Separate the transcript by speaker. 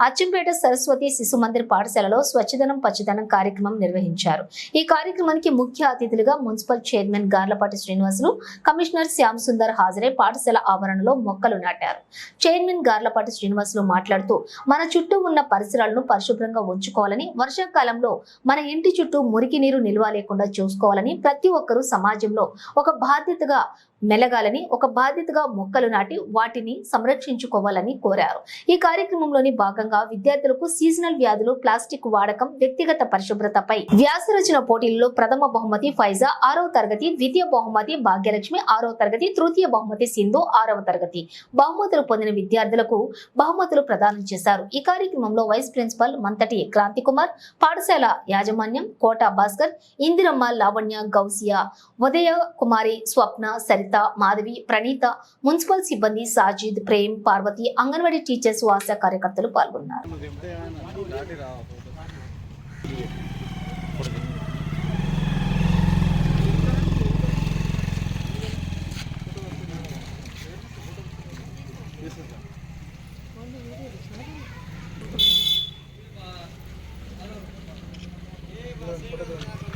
Speaker 1: అచ్చంపేట సరస్వతి శిశు మందిర్ పాఠశాలలో స్వచ్ఛదనం పచ్చదనం కార్యక్రమం నిర్వహించారు. ఈ కార్యక్రమానికి ముఖ్య అతిథులుగా municipal chairman Garlapati Srinivasulu commissioner Shyam Sundar హాజరై పాఠశాల ఆవరణలో మొక్కలు నాటారు. చైర్మన్ గార్లపాటి శ్రీనివాసులు మాట్లాడుతూ మన చుట్టూ ఉన్న పరిసరాలను పరిశుభ్రంగా ఉంచుకోవాలని వర్షాకాలంలో మన ఇంటి చుట్టూ మురికి నీరు నిల్వ లేకుండా చూసుకోవాలని ప్రతి ఒక్కరూ సమాజంలో ఒక బాధ్యతగా మెలగాలని ఒక బాధ్యతగా మొక్కలు నాటి వాటిని సంరక్షించుకోవాలని కోరారు. ఈ కార్యక్రమంలోని భాగంగా విద్యార్థులకు సీజనల్ వ్యాధులు ప్లాస్టిక్ వాడకం వ్యక్తిగత పరిశుభ్రతపై వ్యాసరచన పోటీల్లో ప్రథమ బహుమతి ఫైజా ఆరవ తరగతి ద్వితీయ బహుమతి భాగ్యలక్ష్మి ఆరవ తరగతి తృతీయ బహుమతి సింధు ఆరవ తరగతి. బహుమతులు పొందిన విద్యార్థులకు బహుమతులు ప్రదానం చేశారు. ఈ కార్యక్రమంలో వైస్ ప్రిన్సిపల్ మంతటి క్రాంతి కుమార్ పాఠశాల యాజమాన్యం కోట భాస్కర్ ఇందిరమ్మ లావణ్య గౌసియా ఉదయ కుమారి స్వప్న సరిత శ్రద్ధ మాధవి ప్రణీత మున్సిపల్ సిబ్బంది సాజిద్ ప్రేమ్ పార్వతి అంగన్వాడీ టీచర్స్ ఆశా కార్యకర్తలు పాల్గొన్నారు Gracias.